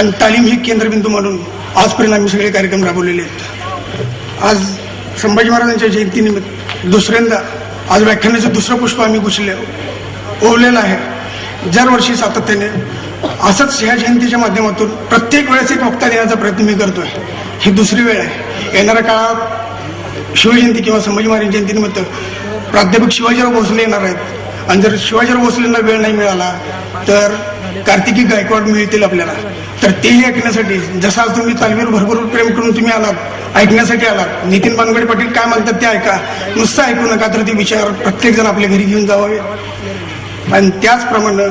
आणि तालीम ही केंद्रबिंदू म्हणून आजपर्यंत आम्ही सगळे कार्यक्रम राबवलेले आहेत. आज संभाजी महाराजांच्या जयंतीनिमित्त दुसऱ्यांदा आज व्याख्यानाचं दुसरं पुष्प आम्ही गुचले ओवलेलं आहे. दरवर्षी सातत्याने असंच ह्या जयंतीच्या माध्यमातून प्रत्येक वेळेस एक वक्ता देण्याचा प्रयत्न मी करतोय. ही दुसरी वेळ आहे. येणाऱ्या काळात शिवजयंती किंवा संभाजी महाराज जयंतीनिमित्त प्राध्यापक शिवाजीराव भोसले येणार आहेत. आणि जर शिवाजीराव भोसलेंना वेळ नाही मिळाला तर कार्तिकी गायकवाड मिळतील आपल्याला. तर तेही ऐकण्यासाठी जसं आज तुम्ही तालमीर भरपूर प्रेम करून तुम्ही आलात ऐकण्यासाठी आलात नितीन बानगडे पाटील काय म्हणतात ते ऐका. नुसतं ऐकू नका तर ते विचार प्रत्येक जण आपल्या घरी घेऊन जावावे. आणि त्याचप्रमाणे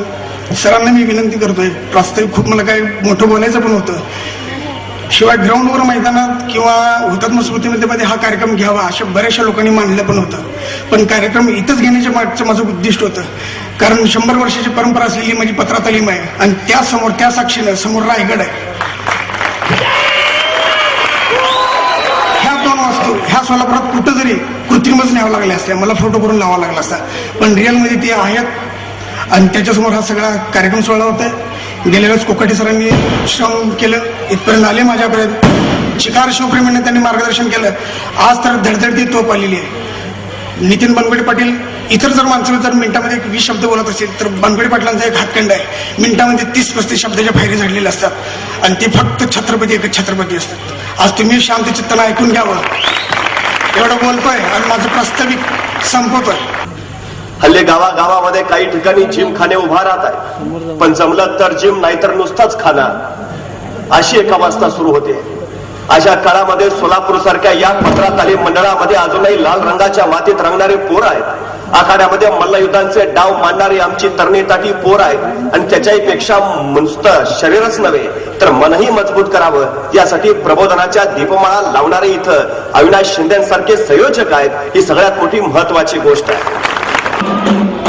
सरांना मी विनंती करतोय वास्तविक खूप मला काही मोठं बोलायचं पण होतं. शिवाय ग्राउंडवर मैदानात किंवा हुतात्मा स्मृतीमध्ये हा कार्यक्रम घ्यावा अशा बऱ्याचशा लोकांनी मांडलं पण होतं. पण कार्यक्रम इथंच घेण्याच्या मागचं माझं उद्दिष्ट होतं. कारण शंभर वर्षाची परंपरा असलेली माझी पत्रात तालीम आहे. आणि त्यासमोर त्या साक्षीनं समोर रायगड आहे. ह्या दोन वस्तू ह्या सोलापुरात कुठं जरी कृत्रिमच न्यावं लागले असत्या मला फोटो करून लावा लागला असता पण रिअलमध्ये ते आहेत. आणि त्याच्यासमोर हा सगळा कार्यक्रम सोहळा होता गेल्या वेळेस कोकाटे सरांनी श्रम केलं इथपर्यंत आले माझ्यापर्यंत. शिकार शिवप्रेमीने त्यांनी मार्गदर्शन केलं. आज तर धडधडती तोप आलेली आहे. नितीन बनगडे पाटील इतर जर माणसं जर मिनिटामध्ये एक वीस शब्द बोलत असेल तर बनगडे पाटलांचा एक हातखंड आहे. मिनिटामध्ये तीस पस्तीस शब्दाच्या फायरी झालेले असतात आणि ते फक्त छत्रपती एकच छत्रपती असतात. आज तुम्ही शांत चित्तानं ऐकून घ्यावं. एवढं बोलतोय आणि माझं प्रास्ताविक संपवतोय. हल्ले गावागावामध्ये काही ठिकाणी जिमखाने उभा राहत आहे पण जमलं तर जिम नाहीतर नुसताच खाना अशी एक अवस्था सुरू होते. अशा काळामध्ये सोलापूर सारख्या या पत्रा तालीम मंडळामध्ये अजूनही लाल रंगाच्या मातीत रंगणारे पोर आहेत. आखाड्यामध्ये मल्लयुद्धांचे डाव मांडणारी आमची तरणी ताटी पोर आहेत. आणि त्याच्याही पेक्षा नुसतं शरीरच नव्हे तर मनही मजबूत करावं. यासाठी प्रबोधनाच्या दीपमाळा लावणारे इथं अविनाश शिंदेसारखे संयोजक आहेत. ही सगळ्यात मोठी महत्वाची गोष्ट आहे.